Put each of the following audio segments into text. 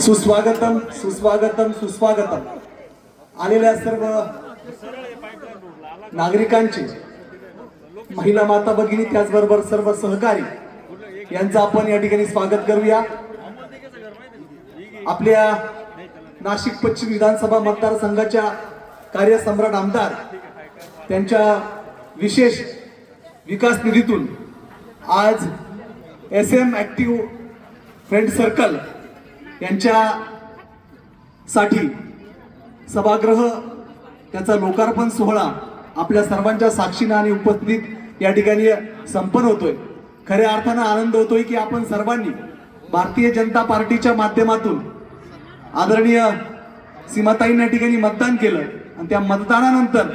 सुस्वागतम सुस्वागतम सुस्वागतम. आलेल्या सर्व नागरिकांचे महिला माता भगिनी त्याचबरोबर सर्व सहकारी यांचं आपण या ठिकाणी स्वागत करूया. आपल्या नाशिक पश्चिम विधानसभा मतदारसंघाच्या कार्यसम्राट आमदार त्यांच्या विशेष विकास निधीतून आज S M active friend circle यांच्यासाठी सभागृह त्याचा लोकार्पण सोहळा आपल्या सर्वांच्या साक्षीनं आणि उपस्थित या ठिकाणी संपन्न होतोय. खऱ्या अर्थानं आनंद होतोय की आपण सर्वांनी भारतीय जनता पार्टीच्या माध्यमातून आदरणीय सीमाताईंना या ठिकाणी मतदान केलं. आणि त्या मतदानानंतर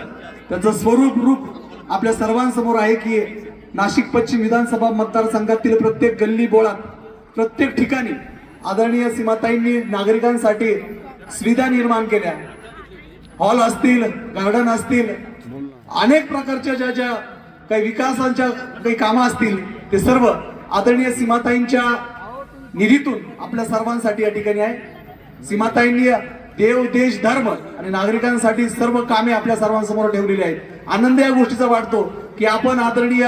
त्याचं स्वरूप रूप आपल्या सर्वांसमोर आहे की नाशिक पश्चिम विधानसभा मतदारसंघातील प्रत्येक गल्ली बोळात प्रत्येक ठिकाणी आदरणीय सीमाताईंनी नागरिकांसाठी सुविधा निर्माण केल्या. हॉल असतील गार्डन असतील अनेक प्रकारच्या ज्या ज्या काही विकासांच्या काही कामं असतील ते सर्व आदरणीय सीमाताईंच्या निधीतून आपल्या सर्वांसाठी या ठिकाणी आहे. सीमाताईंनी देव देश धर्म आणि नागरिकांसाठी सर्व कामे आपल्या सर्वांसमोर ठेवलेली आहेत. आनंद या गोष्टीचा वाटतो की आपण आदरणीय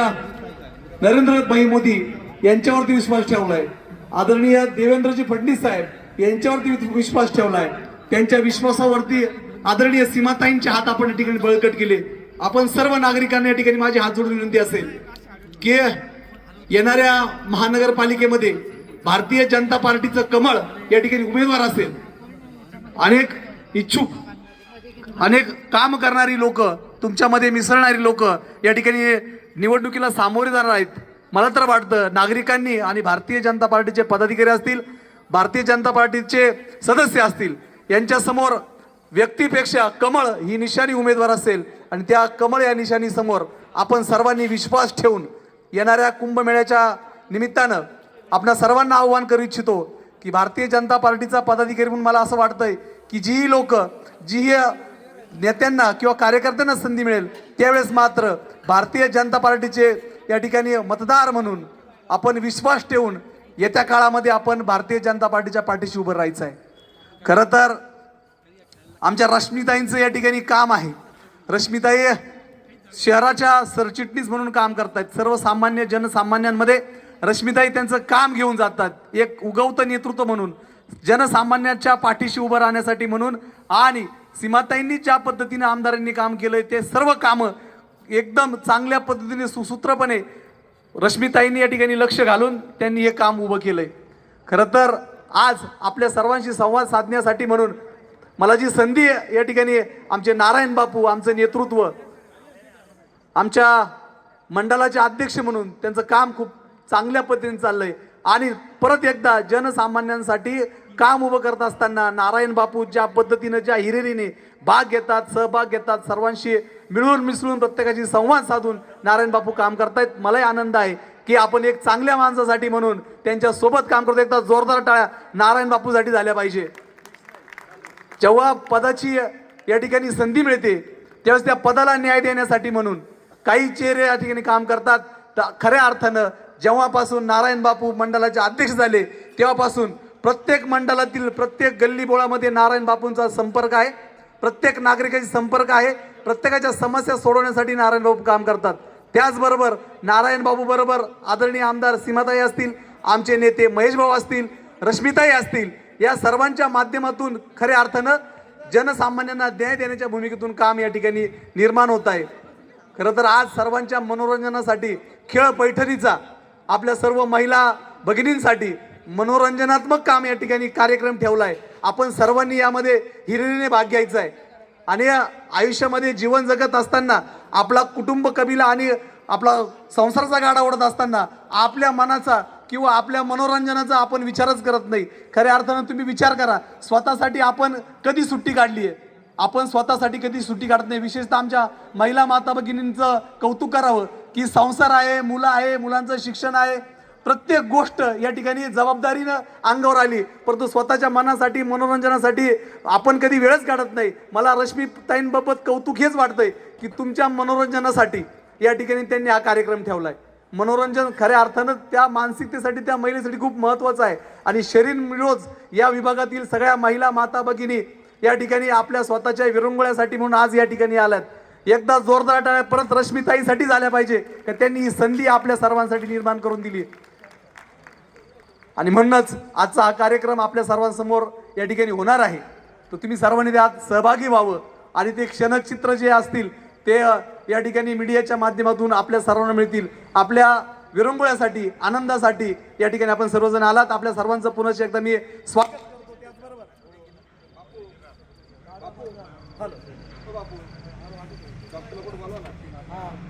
नरेंद्र भाई मोदी यांच्यावरती विश्वास ठेवलाय. आदरणीय देवेंद्रजी फडणवीस साहेब यांच्यावरती विश्वास ठेवलाय. त्यांच्या विश्वासावरती आदरणीय सीमाताईंचे हात आपण या ठिकाणी बळकट केले. आपण सर्व नागरिकांना या ठिकाणी माझी हात जोडून विनंती असेल की येणाऱ्या महानगरपालिकेमध्ये भारतीय जनता पार्टीचं कमळ या ठिकाणी उमेदवार असेल. अनेक इच्छुक अनेक काम करणारी लोक तुमच्यामध्ये मिसळणारी लोक या ठिकाणी निवडणुकीला सामोरे जाणार आहेत. मला तर वाटतं नागरिकांनी आणि भारतीय जनता पार्टीचे पदाधिकारी असतील भारतीय जनता पार्टीचे सदस्य असतील यांच्यासमोर व्यक्तीपेक्षा कमळ ही निशाणी उमेदवार असेल आणि त्या कमळ या निशाणीसमोर आपण सर्वांनी विश्वास ठेवून येणाऱ्या कुंभमेळ्याच्या निमित्तानं आपल्या सर्वांना आव्हान करू इच्छितो की भारतीय जनता पार्टीचा पदाधिकारी म्हणून मला असं वाटतंय की जी लोक जी ही नेत्यांना किंवा कार्यकर्त्यांना संधी मिळेल त्यावेळेस मात्र भारतीय जनता पार्टीचे या ठिकाणी मतदार म्हणून आपण विश्वास ठेवून येत्या काळामध्ये आपण भारतीय जनता पार्टीच्या पाठीशी उभं राहायचं आहे. खरं तर आमच्या रश्मिताईंचं या ठिकाणी काम आहे. रश्मिताई शहराच्या सरचिटणीस म्हणून काम करतात सर्वसामान्य जनसामान्यांमध्ये रश्मिताई त्यांचं काम घेऊन जातात. एक उगवतं नेतृत्व म्हणून जनसामान्यांच्या पाठीशी उभं राहण्यासाठी म्हणून आणि सीमाताईंनी ज्या पद्धतीने आमदारांनी काम केलं ते सर्व कामं एकदम चांगल्या पद्धतीने सुसूत्रपणे रश्मिताईंनी या ठिकाणी लक्ष घालून त्यांनी हे काम उभं केलंय. खरं तर आज आपल्या सर्वांशी संवाद साधण्यासाठी म्हणून मला जी संधी या ठिकाणी आमचे नारायण बापू आमचं नेतृत्व आमच्या मंडळाचे अध्यक्ष म्हणून त्यांचं काम खूप चांगल्या पद्धतीने चाललंय. आणि परत एकदा जनसामान्यांसाठी काम उभं करत असताना नारायण बापू ज्या पद्धतीनं ज्या हिरेरीने भाग घेतात सहभाग घेतात सर्वांशी मिळून मिसळून प्रत्येकाशी संवाद साधून नारायण बापू काम करतायत. मलाही आनंद आहे की आपण एक चांगल्या माणसासाठी म्हणून त्यांच्यासोबत काम करतो. एकदा जोरदार टाळ्या नारायण बापूसाठी झाल्या पाहिजे. जेव्हा पदाची या ठिकाणी संधी मिळते त्यावेळेस त्या पदाला न्याय देण्यासाठी म्हणून काही चेहरे या ठिकाणी काम करतात. तर खऱ्या अर्थानं जेव्हापासून नारायण बापू मंडळाचे अध्यक्ष झाले तेव्हापासून प्रत्येक मंडळातील प्रत्येक गल्लीबोळामध्ये नारायण बापूंचा संपर्क आहे. प्रत्येक नागरिकाची संपर्क आहे. प्रत्येकाच्या समस्या सोडवण्यासाठी नारायण बाबू काम करतात. त्याचबरोबर नारायण बाबू बरोबर आदरणीय आमदार सीमाताई असतील आमचे नेते महेश भाऊ असतील रश्मिताई असतील या सर्वांच्या माध्यमातून खऱ्या अर्थानं जनसामान्यांना न्याय देण्याच्या भूमिकेतून काम या ठिकाणी निर्माण होत आहे. खरं तर आज सर्वांच्या मनोरंजनासाठी खेळ पैठणीचा आपल्या सर्व महिला भगिनींसाठी मनोरंजनात्मक काम या ठिकाणी कार्यक्रम ठेवला आहे आपण सर्वांनी यामध्ये हिरिरीने भाग घ्यायचा आहे आणि या आयुष्यामध्ये जीवन जगत असताना आपला कुटुंब कबिला आणि आपला संसाराचा गाडा ओढत असताना आपल्या मनाचा किंवा आपल्या मनोरंजनाचा आपण विचारच करत नाही. खऱ्या अर्थानं तुम्ही विचार करा स्वतःसाठी आपण कधी सुट्टी काढली आहे आपण स्वतःसाठी कधी सुट्टी काढत नाही. विशेषतः आमच्या महिला माता भगिनींचं कौतुक करावं की संसार आहे मुलं आहे मुलांचं शिक्षण आहे प्रत्येक गोष्ट या ठिकाणी जबाबदारीनं अंगावर आली. परंतु स्वतःच्या मनासाठी मनोरंजनासाठी आपण कधी वेळच काढत नाही. मला रश्मीताईंबाबत कौतुक हेच वाटतंय की तुमच्या मनोरंजनासाठी या ठिकाणी त्यांनी हा कार्यक्रम ठेवला आहे मनोरंजन खऱ्या अर्थानं त्या मानसिकतेसाठी त्या महिलेसाठी खूप महत्वाचं आहे. आणि शरीर मिळोज या विभागातील सगळ्या महिला माता भगिनी या ठिकाणी आपल्या स्वतःच्या विरंगुळ्यासाठी म्हणून आज या ठिकाणी आल्यात. एकदा जोरदार टाळ्या परत रश्मीताईसाठी झाल्या पाहिजे. का त्यांनी ही संधी आपल्या सर्वांसाठी निर्माण करून दिली आणि म्हणूनच आजचा हा कार्यक्रम आपल्या सर्वांसमोर या ठिकाणी होणार आहे. तर तुम्ही सर्वांनी त्यात सहभागी व्हावं आणि ते क्षणचित्र जे असतील ते या ठिकाणी मीडियाच्या माध्यमातून आपल्या सर्वांना मिळतील. आपल्या विरंगुळ्यासाठी आनंदासाठी या ठिकाणी आपण सर्वजण आलात. आपल्या सर्वांचं पुनश्च एकदा मी स्वागत करतो. त्याचबरोबर